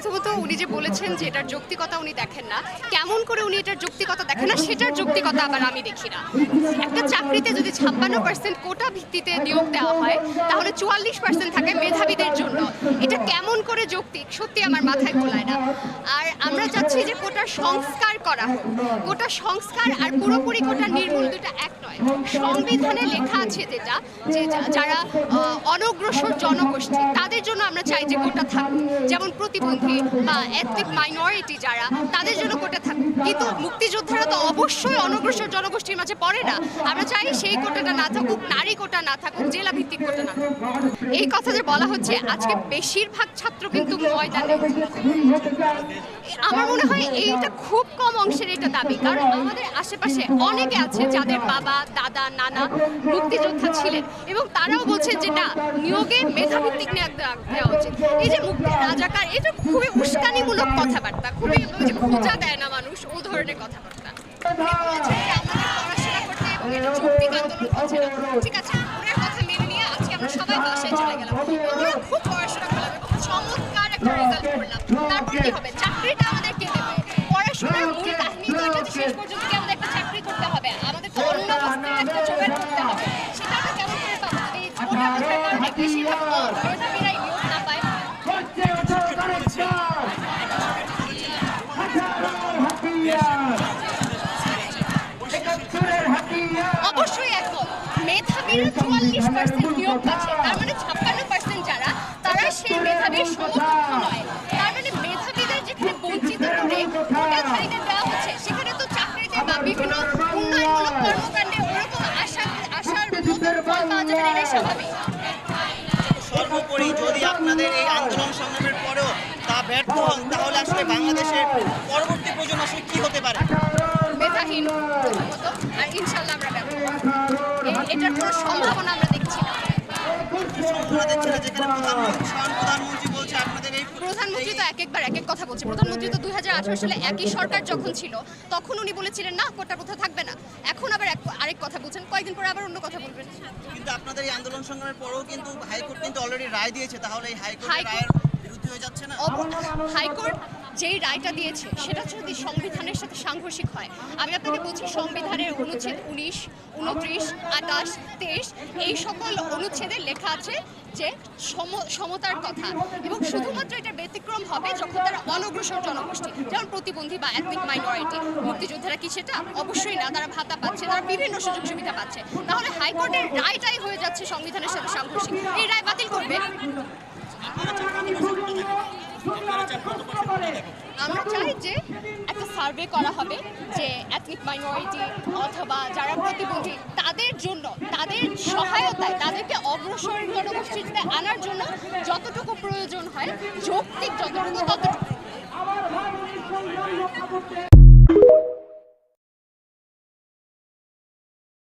প্রথমত উনি যে বলেছেন যে এটার যৌক্তিকতা উনি দেখেন না, কেমন করে উনি এটার যৌক্তিকতা দেখেন না, সেটার যৌক্তিকতা আবার আমি দেখি না। একটা চাকরিতে যদি ছাপ্পান্ন পার্সেন্ট কোটা ভিত্তিতে নিয়োগ দেওয়া হয়, তাহলে চুয়াল্লিশ পার্সেন্ট থাকে মেধাবীদের জন্য। এটা কেমন করে যৌক্তিক? সত্যি আমার মাথায় গোলায় না। আর আমরা চাচ্ছি যে কোটার সংস্কার করা হোক। কোটা সংস্কার আর পুরোপুরি কোটা নির্মূল দুটা এক নয় সংবিধানে লেখা আছে যেটা, যে যারা অনগ্রসর জনগোষ্ঠী, তাদের জন্য আমরা চাই যে কোটা থাকুক। যেমন প্রতিবন্ধী বা এথনিক মাইনরিটি যারা, তাদের জন্য কোটা থাকুক। কিন্তু মুক্তিযোদ্ধারা তো অবশ্যই অনগ্রসর জনগোষ্ঠীর মাঝে পড়ে না। আমরা চাই সেই কোটাটা না থাকুক, নারী কোটা না থাকুক জেলা ভিত্তিক কোটা না থাকুক। এই কথা যে বলা হচ্ছে, আজকে বেশিরভাগ ছাত্র কিন্তু ময়দানে আমার মনে হয় এইটা খুব কম অংশের এটা দাবি, কারণ আমাদের আশেপাশে অনেকে আছে যাদের বাবা দাদা নানা মুক্তিযোদ্ধা ছিলেন এবং তারাও বলছেন যে না নিয়োগে মেধাভিত্তিক নিয়োগ দেওয়া উচিত। এই যে মুক্তির রাজাকার এটা খুবই উস্কানিমূলক কথাবার্তা খুবই খোঁজা দেয় না মানুষ ও ধরনের কথাবার্তা। উনি বলেছেন যে আমাদের পড়াশোনা করতে এবং এটা যৌক্তিক আন্দোলন হচ্ছে না ঠিক আছে ওনার কথা মেনে নিয়ে আজকে আমরা সবাই বাসায় চলে গেলাম। আমরা খুব পড়াশোনা করলাম এবং চমৎকার একটা রেজাল্ট করলাম। তারপর কি হবে? চাকরিটা মেধাবীরা চুয়াল্লিশ পার্সেন্ট নিয়োগ পাচ্ছে তার মানে ছাপ্পান্ন পার্সেন্ট যারা তারা সেই মেধাবীর সমকক্ষ নয়। তার মানে মেধাবীদের যেখানে বঞ্চিত করে কোটাধারীদের দেওয়া হচ্ছে সেখানে তো চাকরিতে বা বিভিন্ন উন্নয়নমূলক কর্মকাণ্ডে ওরকম আশা আশার মতো ফল পাওয়া যাবে এটাই স্বাভাবিক। সর্বোপরি যদি আপনাদের এই আন্দোলন সংগ্রামের পরেও তা ব্যর্থ হন তাহলে আসলে বাংলাদেশের পরবর্তী প্রজন্ম আসলে কি হতে পারে? মেধাহীন প্রথমত আর ইনশাল্লাহ আমরা এটার কোনো সম্ভাবনা আমরা দেখছি না। প্রধানমন্ত্রী তো এক একবার এক এক কথা বলছে। প্রধানমন্ত্রী তো দুই সালে একই সরকার যখন ছিল তখন উনি বলেছিলেন না কোটা প্রথা থাকবে না। এখন আবার আরেক কথা বলছেন। কয়েকদিন পরে আবার অন্য কথা বলবেন। কিন্তু আপনাদের এই আন্দোলন সংগ্রামের পরেও কিন্তু হাইকোর্ট কিন্তু অলরেডি রায় দিয়েছে তাহলে এই হাইকোর্ট- রায়ের বিরুদ্ধে হয়ে যাচ্ছে না? হাইকোর্ট যেই রায়টা দিয়েছে, সেটা যদি সংবিধানের সাথে সাংঘর্ষিক হয়। আমি আপনাকে বলছি সংবিধানের অনুচ্ছেদ উনিশ, উনত্রিশ আটাশ তেইশ, এই সকল অনুচ্ছেদে লেখা আছে যে সম- সমতার কথা। এবং শুধুমাত্র এটা ব্যতিক্রম হবে যখন তারা অনগ্রসর জনগোষ্ঠী, যেমন প্রতিবন্ধী বা এথনিক মাইনরিটি মুক্তিযোদ্ধারা কি সেটা? অবশ্যই না, তারা ভাতা পাচ্ছে, তারা বিভিন্ন সুযোগ সুবিধা পাচ্ছে। তাহলে হাইকোর্টের রায়টাই হয়ে যাচ্ছে সংবিধানের সাথে সাংঘর্ষিক। এই রায় বাতিল করবে? আমরা চাই যে একটা সার্ভে করা হবে যে এথনিক মাইনরিটি অথবা যারা প্রতিবন্ধী, তাদের জন্য, তাদের সহায়তায়, তাদেরকে অগ্রসর জনগোষ্ঠীতে আনার জন্য যতটুকু প্রয়োজন হয়, যৌক্তিক যতটুকু ততটুকু।